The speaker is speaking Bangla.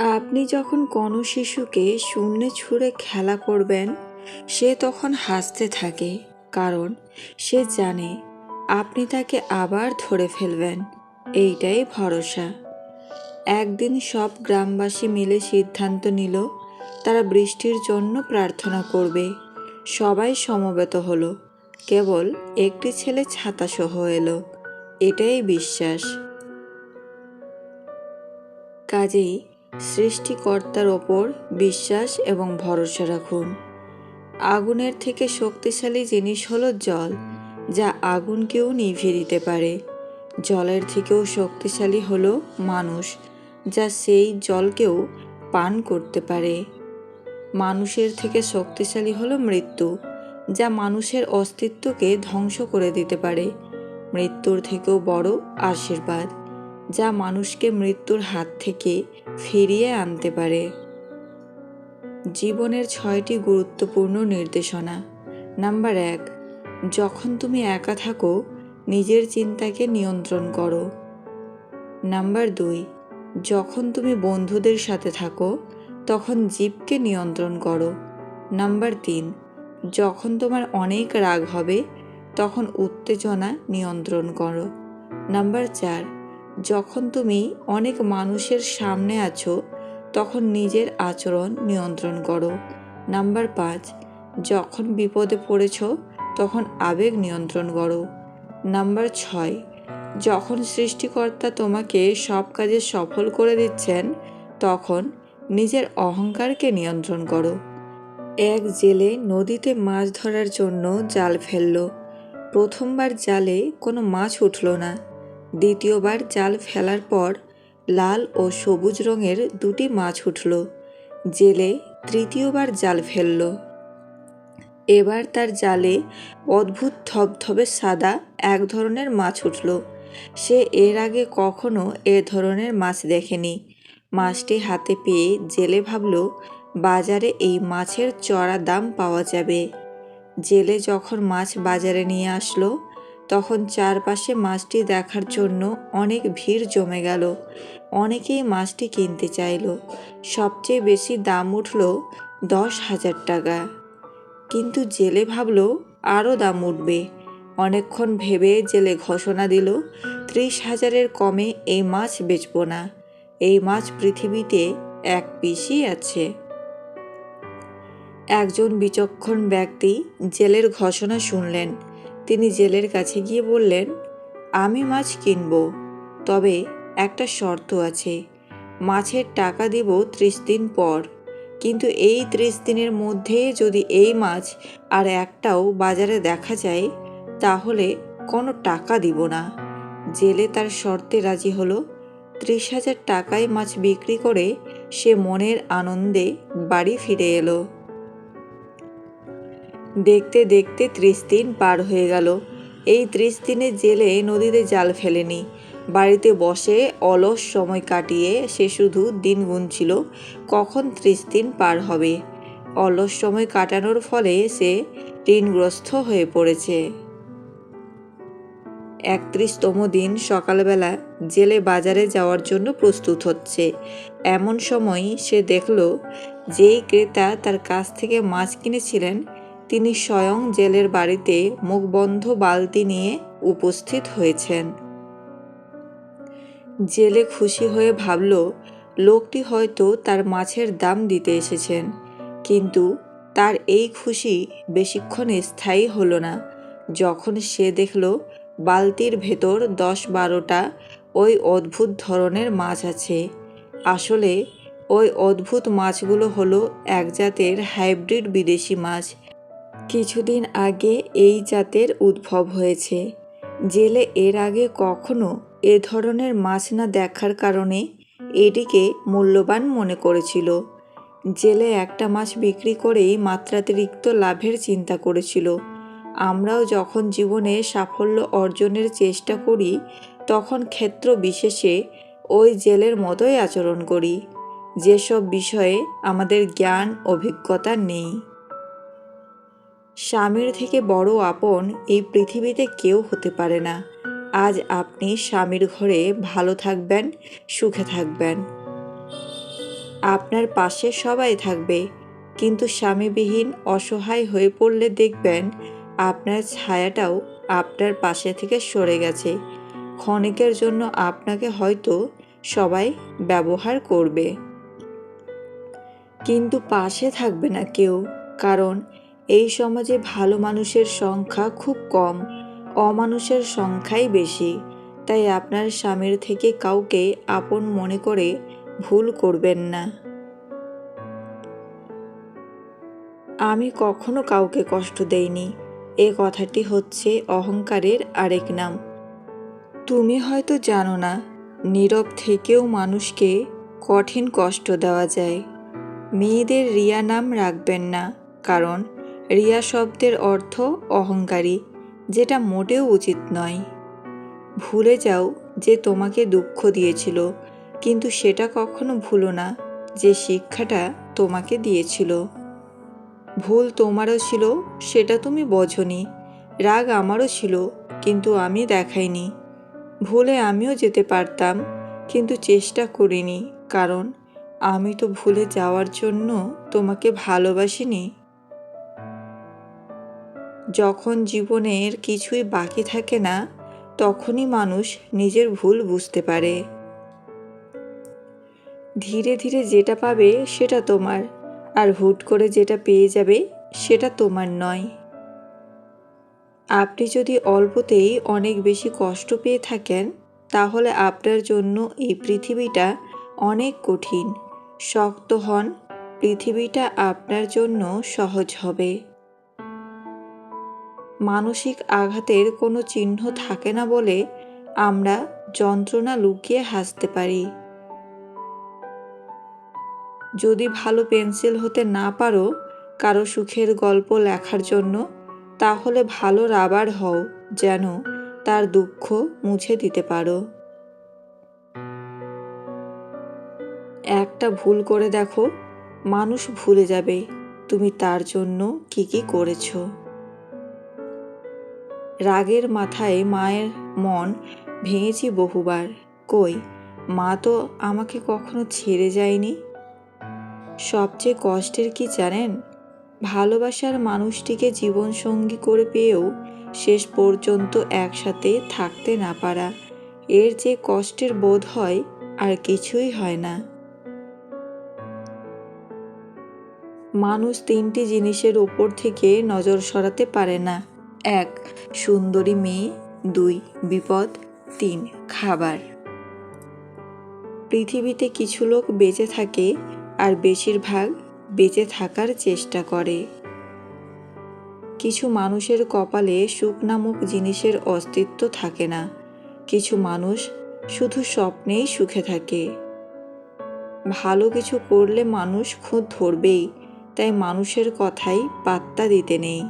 আপনি যখন কোনো শিশুকে শূন্যে ছুঁড়ে খেলা করবেন, সে তখন হাসতে থাকে, কারণ সে জানে আপনি তাকে আবার ধরে ফেলবেন। এইটাই ভরসা। একদিন সব গ্রামবাসী মিলে সিদ্ধান্ত নিল, তারা বৃষ্টির জন্য প্রার্থনা করবে। সবাই সমবেত হলো। কেবল একটি ছেলে ছাতাসহ এলো। এটাই বিশ্বাস। কাজেই সৃষ্টিকর্তার ওপর বিশ্বাস এবং ভরসা রাখুন। আগুনের থেকে শক্তিশালী জিনিস হলো জল, যা আগুনকেও নিভিয়ে দিতে পারে। জলের থেকেও শক্তিশালী হলো মানুষ, যা সেই জলকেও পান করতে পারে। মানুষের থেকে শক্তিশালী হলো মৃত্যু, যা মানুষের অস্তিত্বকে ধ্বংস করে দিতে পারে। মৃত্যুর থেকেও বড় আশীর্বাদ, যা মানুষকে মৃত্যুর হাত থেকে ফিরিয়ে আনতে পারে। জীবনের ছয়টি গুরুত্বপূর্ণ নির্দেশনা। নাম্বার এক, যখন তুমি একা থাকো, নিজের চিন্তাকে নিয়ন্ত্রণ করো। নাম্বার দুই, যখন তুমি বন্ধুদের সাথে থাকো, তখন জীবকে নিয়ন্ত্রণ করো। নাম্বার তিন, যখন তোমার অনেক রাগ হবে, তখন উত্তেজনা নিয়ন্ত্রণ করো। নাম্বার চার যখন তুমি অনেক মানুষের সামনে আছো, তখন নিজের আচরণ নিয়ন্ত্রণ করো। নাম্বার পাঁচ, যখন বিপদে পড়েছ, তখন আবেগ নিয়ন্ত্রণ করো। নাম্বার ছয়, যখন সৃষ্টিকর্তা তোমাকে সব কাজে সফল করে দিচ্ছেন, তখন নিজের অহংকারকে নিয়ন্ত্রণ করো। এক জেলে নদীতে মাছ ধরার জন্য জাল ফেলল। প্রথমবার জালে কোনো মাছ উঠল না। দ্বিতীয়বার জাল ফেলার পর লাল ও সবুজ রঙের দুটি মাছ উঠল। জেলে তৃতীয়বার জাল ফেলল। এবার তার জালে অদ্ভুত থবথবে সাদা এক ধরনের মাছ উঠল। সে এর আগে কখনো এ ধরনের মাছ দেখেনি। মাছটি হাতে পেয়ে জেলে ভাবল, বাজারে এই মাছের চড়া দাম পাওয়া যাবে। জেলে যখন মাছ বাজারে নিয়ে আসলো তখন চারপাশে মাছটি দেখার জন্য অনেক ভিড় জমে গেল। অনেকেই মাছটি কিনতে চাইল। সবচেয়ে বেশি দাম উঠল দশ হাজার টাকা। কিন্তু জেলে ভাবল, আরও দাম উঠবে। অনেকক্ষণ ভেবে জেলে ঘোষণা দিল, ত্রিশ হাজারের কমে এই মাছ বেচব না। এই মাছ পৃথিবীতে এক পিসই আছে। একজন বিচক্ষণ ব্যক্তি জেলের ঘোষণা শুনলেন। তিনি জেলের কাছে গিয়ে বললেন, আমি মাছ কিনব, তবে একটা শর্ত আছে। মাছের টাকা দিব ত্রিশ দিন পর। কিন্তু এই ত্রিশ দিনের মধ্যে যদি এই মাছ আর একটাও বাজারে দেখা যায়, তাহলে কোনো টাকা দিব না। জেলে তার শর্তে রাজি হলো। ত্রিশ হাজার টাকায় মাছ বিক্রি করে সে মনের আনন্দে বাড়ি ফিরে এলো। দেখতে দেখতে ত্রিশ দিন পার হয়ে গেল। এই ত্রিশ দিনে জেলে নদীতে জাল ফেলেনি। বাড়িতে বসে অলস সময় কাটিয়ে সে শুধু দিন গুনছিল, কখন ত্রিশ দিন পার হবে। অলস সময় কাটানোর ফলে সে ঋণগ্রস্ত হয়ে পড়েছে। একত্রিশতম দিন সকালবেলা জেলে বাজারে যাওয়ার জন্য প্রস্তুত হচ্ছে। এমন সময় সে দেখল, যেই ক্রেতা তার কাছ থেকে মাছ কিনেছিলেন তিনি স্বয়ং জেলের বাড়িতে মুখবন্ধ বালতি নিয়ে উপস্থিত হয়েছেন। জেলে খুশি হয়ে ভাবল, লোকটি হয়তো তার মাছের দাম দিতে এসেছেন, কিন্তু তার এই খুশি বেশিক্ষণ স্থায়ী হলো না। যখন সে দেখল বালতির ভেতর দশ বারোটা ওই অদ্ভুত ধরনের মাছ আছে, আসলে ওই অদ্ভুত মাছগুলো হলো এক জাতের হাইব্রিড বিদেশি মাছ কিছুদিন আগে এই জাতের উদ্ভব হয়েছে। জেলে এর আগে কখনো এ ধরনের মাছ না দেখার কারণে এটিকে মূল্যবান মনে করেছিল। জেলে একটা মাছ বিক্রি করেই মাত্রাতিরিক্ত লাভের চিন্তা করেছিল। আমরাও যখন জীবনে সাফল্য অর্জনের চেষ্টা করি, তখন ক্ষেত্র বিশেষে ওই জেলের মতোই আচরণ করি। যেসব বিষয়ে আমাদের জ্ঞান, অভিজ্ঞতা নেই। স্বামীর থেকে বড় আপন এই পৃথিবীতে কেউ হতে পারে না। আজ আপনি স্বামীর ঘরে ভালো থাকবেন, সুখে থাকবেন। আপনার পাশে সবাই থাকবে, কিন্তু স্বামীবিহীন অসহায় হয়ে পড়লে দেখবেন আপনার ছায়াটাও আপনার পাশে থেকে সরে গেছে। ক্ষণিকের জন্য আপনাকে হয়তো সবাই ব্যবহার করবে। কিন্তু পাশে থাকবে না কেউ, কারণ এই সমাজে ভালো মানুষের সংখ্যা খুব কম, অমানুষের সংখ্যাই বেশি। তাই আপনার স্বামীর থেকে কাউকে আপন মনে করে ভুল করবেন না। আমি কখনো কাউকে কষ্ট দেইনি। এ কথাটি হচ্ছে অহংকারের আরেক নাম। তুমি হয়তো জানো না, নীরব থেকেও মানুষকে কঠিন কষ্ট দেওয়া যায়। মেয়েদের রিয়া নাম রাখবেন না, কারণ রিয়া শব্দের অর্থ অহংকারী, যেটা মোটেও উচিত নয়। ভুলে যাও যে তোমাকে দুঃখ দিয়েছিল, কিন্তু সেটা কখনো ভুলো না যে শিক্ষাটা তোমাকে দিয়েছিল। ভুল তোমারও ছিল, সেটা তুমি বোঝনি। রাগ আমারও ছিল, কিন্তু আমি দেখাইনি। ভুলে আমিও যেতে পারতাম, কিন্তু চেষ্টা করিনি, কারণ আমি তো ভুলে যাওয়ার জন্য তোমাকে ভালোবাসিনি। যখন জীবনের কিছুই বাকি থাকে না, তখনই মানুষ নিজের ভুল বুঝতে পারে। ধীরে ধীরে যেটা পাবে সেটা তোমার, আর হুট করে যেটা পেয়ে যাবে সেটা তোমার নয়। আপনি যদি অল্পতেই অনেক বেশি কষ্ট পেয়ে থাকেন, তাহলে আপনার জন্য এই পৃথিবীটা অনেক কঠিন। শক্ত হন, পৃথিবীটা আপনার জন্য সহজ হবে। মানসিক আঘাতের কোনো চিহ্ন থাকে না বলে আমরা যন্ত্রণা লুকিয়ে হাসতে পারি। যদি ভালো পেন্সিল হতে না পারো কারও সুখের গল্প লেখার জন্য, তাহলে ভালো রাবার হও যেন তার দুঃখ মুছে দিতে পারো। একটা ভুল করে দেখো, মানুষ ভুলে যাবে তুমি তার জন্য কি কি করেছ। রাগের মাথায় মায়ের মন ভেঙেছি বহুবার। কই, মা তো আমাকে কখনো ছেড়ে যায়নি? সবচেয়ে কষ্টের কি জানেন? ভালোবাসার মানুষটিকে জীবনসঙ্গী করে পেয়েও শেষ পর্যন্ত একসাথে থাকতে না পারা। এর যে কষ্টের বোধ হয়, আর কিছুই হয় না। মানুষ তিনটি জিনিসের ওপর থেকে নজর সরাতে পারে না। এক, সুন্দরী মেয়ে। দুই, বিপদ। তিন, খাবার। পৃথিবীতে কিছু লোক বেঁচে থাকে আর বেশিরভাগ বেঁচে থাকার চেষ্টা করে। কিছু মানুষের কপালে সুখ নামক জিনিসের অস্তিত্ব থাকে না। কিছু মানুষ শুধু স্বপ্নেই সুখে থাকে। ভালো কিছু করলে মানুষ খুদ ধরবেই, তাই মানুষের কথাই পাত্তা দিতে নেই।